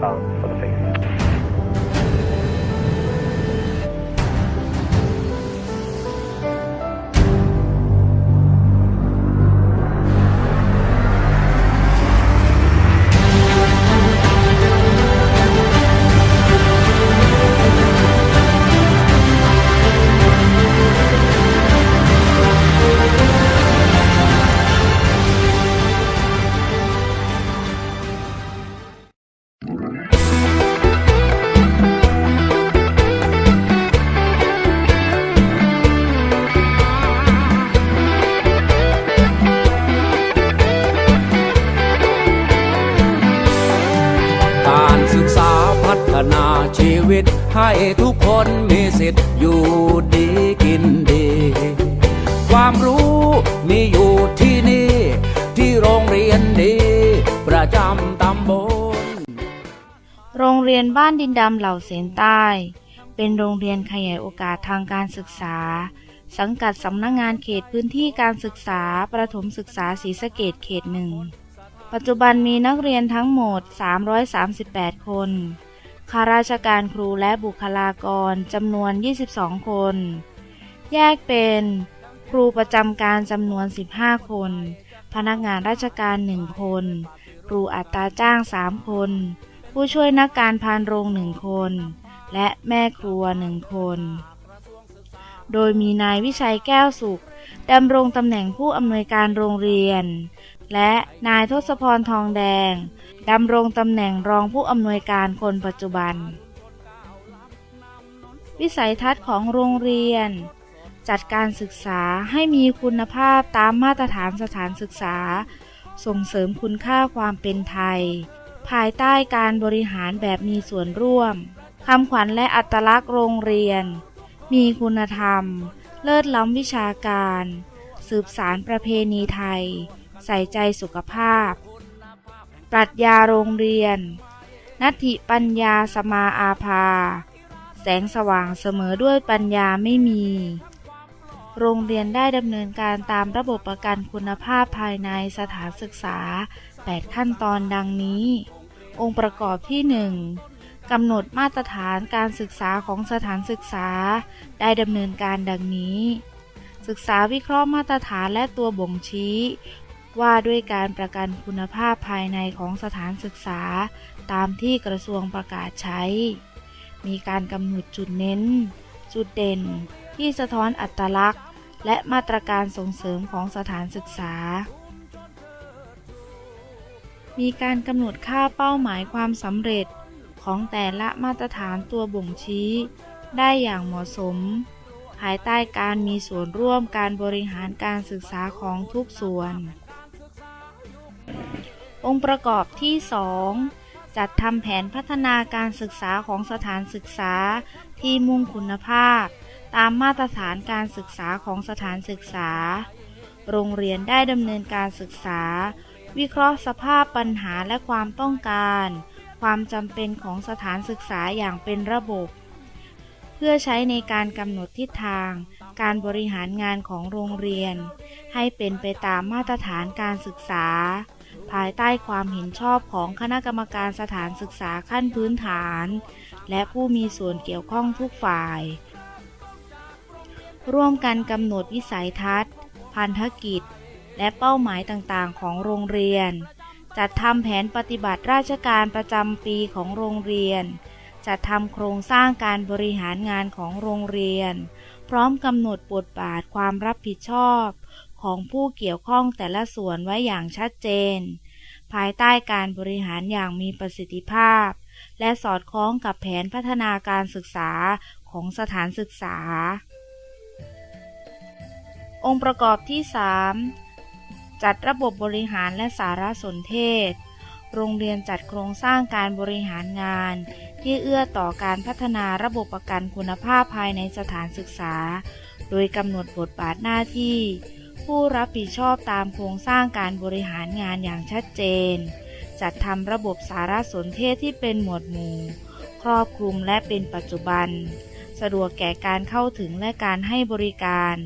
啊怎么说 ให้ทุกคนมีสิทธิ์อยู่ดีกินดี ความรู้มีอยู่ที่นี่ ที่โรงเรียนดี ประจำตำบล โรงเรียนบ้านดินดำเหล่าเสนใต้ เป็นโรงเรียนขยายโอกาสทางการศึกษา สังกัดสำนักงงานเขตพื้นที่การศึกษาประถมศึกษาศรีสะเกดเขตหนึ่ง ปัจจุบันมีนักเรียนทั้งหมด 338 คน ข้าราชการครูและบุคลากรจำนวน 22 คน แยกเป็น ครูประจำการจำนวน 15 คน พนักงานราชการ 1 คน ครูอัตราจ้าง 3 คน ผู้ช่วยนักการพานโรงหนึ่งคน และแม่ครัวหนึ่งคน โดยมีนายวิชัยแก้วสุขดำรงตำแหน่งผู้อำนวยการโรงเรียน และนายทศพรทองแดง ดำรงตำแหน่งรองผู้อำนวยการคนปัจจุบัน วิสัยทัศน์ของโรงเรียน จัดการศึกษาให้มีคุณภาพตามมาตรฐานสถานศึกษา ส่งเสริมคุณค่าความเป็นไทย ภายใต้การบริหารแบบมีส่วนร่วมคำขวัญและอัตลักษณ์โรงเรียน มีคุณธรรม เลิศล้ำวิชาการ สืบสารประเพณีไทย ใส่ใจสุขภาพ ปรัชญาโรงเรียน นัตถิปัญญาสมาอาภา แสงสว่างเสมอด้วยปัญญาไม่มี โรงเรียนได้ดำเนินการตามระบบประกันคุณภาพภายในสถานศึกษา 8 ขั้นตอนดังนี้ องค์ประกอบที่ 1กำหนดมาตรฐานการศึกษาของสถานศึกษา ได้ดำเนินการดังนี้ ศึกษาวิเคราะห์มาตรฐานและตัวบ่งชี้ ว่าด้วยการประกันคุณภาพภายในของสถานศึกษา ตามที่กระทรวงประกาศใช้ มีการกำหนดจุดเน้น จุดเด่น ที่สะท้อนอัตลักษณ์ และมาตรการส่งเสริมของสถานศึกษา มีการกำหนดค่าเป้าหมายความสำเร็จของแต่ละมาตรฐานตัวบ่งชี้ ได้อย่างเหมาะสม ภายใต้การมีส่วนร่วมการบริหารการศึกษาของทุกส่วน องค์ประกอบที่ 2 จัดทำแผนพัฒนาการศึกษาของสถานศึกษาที่มุ่งคุณภาพ ตามมาตรฐานการศึกษาของสถานศึกษา โรงเรียนได้ดำเนินการศึกษา วิเคราะห์สภาพปัญหาและความต้องการ ความจำเป็นของสถานศึกษาอย่างเป็นระบบ เพื่อใช้ในการกำหนดทิศทาง การบริหารงานของโรงเรียน ให้เป็นไปตามมาตรฐานการศึกษา ภายใต้ความเห็นชอบของคณะกรรมการสถานศึกษาขั้นพื้นฐาน และผู้มีส่วนเกี่ยวข้องทุกฝ่าย ร่วมกันกำหนดวิสัยทัศน์ พันธกิจ และเป้าหมายต่างๆ ของโรงเรียน จัดทำแผนปฏิบัติราชการประจำปีของโรงเรียน จัดทำโครงสร้างการบริหารงานของโรงเรียน พร้อมกำหนดบทบาทความรับผิดชอบของผู้เกี่ยวข้องแต่ละส่วนไว้อย่างชัดเจน ภายใต้การบริหารอย่างมีประสิทธิภาพ และสอดคล้องกับแผนพัฒนาการศึกษาของสถานศึกษา องค์ประกอบที่ 3 จัดระบบบริหารและสารสนเทศ โรงเรียนจัดโครงสร้างการบริหารงาน ที่เอื้อต่อการพัฒนาระบบประกันคุณภาพภายในสถานศึกษา โดยกำหนดบทบาทหน้าที่ ผู้รับผิดชอบตามโครงสร้างการบริหารงานอย่างชัดเจน จัดทำระบบสารสนเทศที่เป็นหมวดหมู่ ครอบคลุมและเป็นปัจจุบัน สะดวกแก่การเข้าถึงและการให้บริการ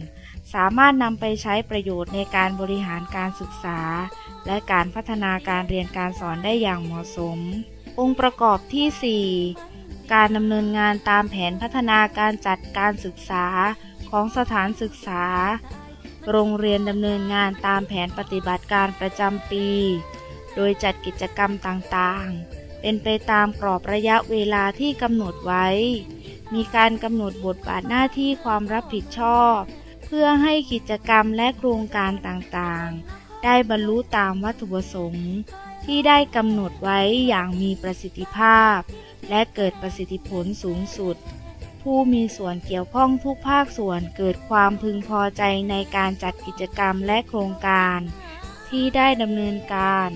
สามารถนำไปใช้ประโยชน์ในการบริหารการศึกษา และการพัฒนาการเรียนการสอนได้อย่างเหมาะสม องค์ประกอบที่ 4 การดำเนินงานตามแผนพัฒนาการจัดการศึกษาของสถานศึกษา โรงเรียนดำเนินงานตามแผนปฏิบัติการประจำปี โดยจัดกิจกรรมต่างๆ เป็นไปตามกรอบระยะเวลาที่กำหนดไว้ มีการกำหนดบทบาทหน้าที่ความรับผิดชอบ เพื่อให้กิจกรรมและโครงการต่างๆ ได้บรรลุตามวัตถุประสงค์ ที่ได้กำหนดไว้อย่างมีประสิทธิภาพ และเกิดประสิทธิผลสูงสุด ผู้มีส่วนเกี่ยวข้องทุกภาคส่วนเกิดความพึงพอใจในการจัดกิจกรรมและโครงการ ที่ได้ดำเนินการ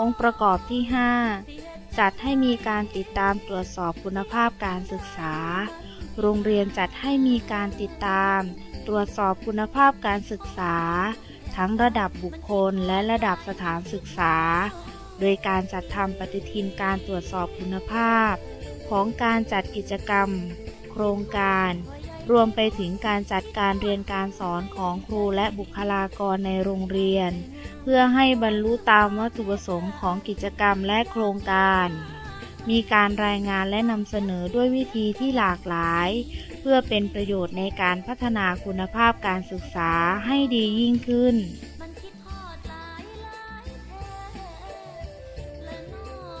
องค์ประกอบที่ 5 จัดให้มีการติดตามตรวจสอบคุณภาพการศึกษา โรงเรียนจัดให้มีการติดตาม ตรวจสอบคุณภาพการศึกษา ทั้งระดับบุคคลและระดับสถานศึกษา โดยการจัดทำปฏิทินการตรวจสอบคุณภาพ ของการจัดกิจกรรม โครงการ รวมไปถึงการจัดการเรียนการสอนของครูและบุคลากรในโรงเรียน เพื่อให้บรรลุตามวัตถุประสงค์ของกิจกรรมและโครงการ มีการรายงานและนำเสนอด้วยวิธีที่หลากหลาย เพื่อเป็นประโยชน์ในการพัฒนาคุณภาพการศึกษาให้ดียิ่งขึ้นอดหลายหลายแท้และน้อ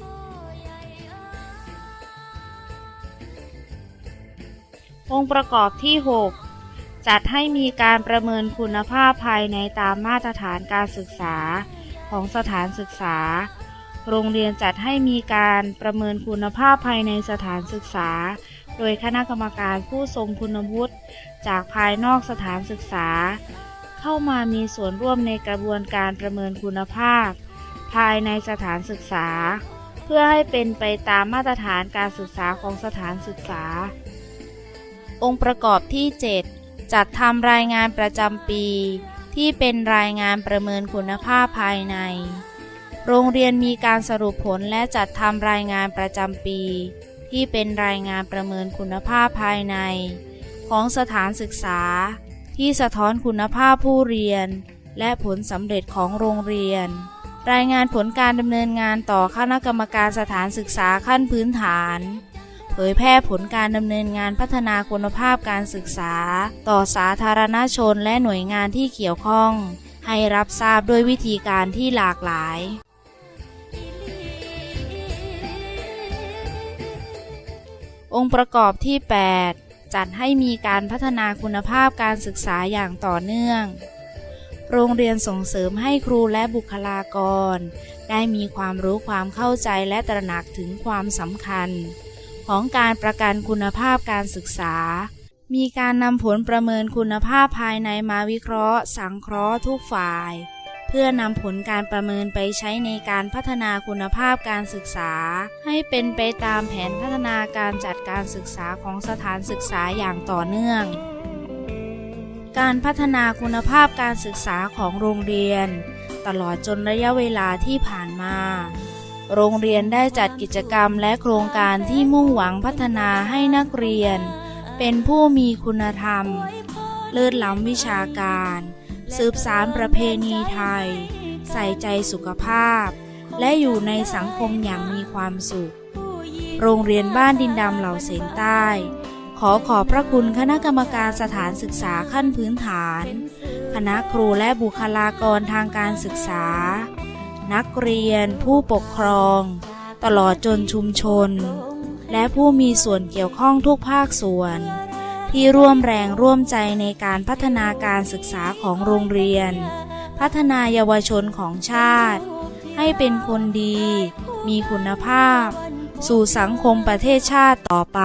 พ่อใหญ่เอ้ยองค์ประกอบที่ 6 จัดให้มีการประเมินคุณภาพภายในตามมาตรฐานการศึกษาของสถานศึกษา โรงเรียนจัดให้มีการประเมินคุณภาพภายในสถานศึกษา โดยคณะกรรมการผู้ทรงคุณวุฒิจากภายนอกสถานศึกษา เข้ามามีส่วนร่วมในกระบวนการประเมินคุณภาพ ภายในสถานศึกษา เพื่อให้เป็นไปตามมาตรฐานการศึกษาของสถานศึกษา องค์ประกอบที่ 7 จัดทำรายงานประจำปี ที่เป็นรายงานประเมินคุณภาพภายใน โรงเรียนมีการสรุปผลและจัดทำรายงานประจำปี ที่เป็นรายงานประเมินคุณภาพภายใน ของสถานศึกษา ที่สะท้อนคุณภาพผู้เรียน และผลสำเร็จของโรงเรียน รายงานผลการดำเนินงานต่อคณะกรรมการสถานศึกษาขั้นพื้นฐาน เผยแพร่ผลการดำเนินงานพัฒนาคุณภาพการศึกษา ต่อสาธารณชนและหน่วยงานที่เกี่ยวข้อง ให้รับทราบด้วยวิธีการที่หลากหลายองค์ประกอบที่ 8 จัดให้มีการพัฒนาคุณภาพการศึกษาอย่างต่อเนื่อง โรงเรียนส่งเสริมให้ครูและบุคลากร ได้มีความรู้ความเข้าใจและตระหนักถึงความสำคัญ ของการประกันคุณภาพการศึกษา มีการนำผลประเมินคุณภาพภายในมาวิเคราะห์ สังเคราะห์ทุกฝ่าย เพื่อนำผลการประเมินไปใช้ในการพัฒนาคุณภาพการศึกษา ให้เป็นไปตามแผนพัฒนาการจัดการศึกษาของสถานศึกษาอย่างต่อเนื่อง การพัฒนาคุณภาพการศึกษาของโรงเรียน ตลอดจนระยะเวลาที่ผ่านมา โรงเรียนได้จัดกิจกรรมและโครงการที่มุ่งหวังพัฒนาให้นักเรียน เป็นผู้มีคุณธรรม เลิศล้ำวิชาการ สืบสารประเพณีไทย ใส่ใจสุขภาพ และอยู่ในสังคมอย่างมีความสุข โรงเรียนบ้านดินดำเหล่าเสนใต้ ขอขอบพระคุณคณะกรรมการสถานศึกษาขั้นพื้นฐาน คณะครูและบุคลากรทางการศึกษา นักเรียน ผู้ปกครอง ตลอดจนชุมชน และผู้มีส่วนเกี่ยวข้องทุกภาคส่วน ที่ร่วมแรงร่วมใจในการพัฒนาการศึกษาของโรงเรียน พัฒนาเยาวชนของชาติ ให้เป็นคนดี มีคุณภาพ สู่สังคมประเทศชาติต่อไป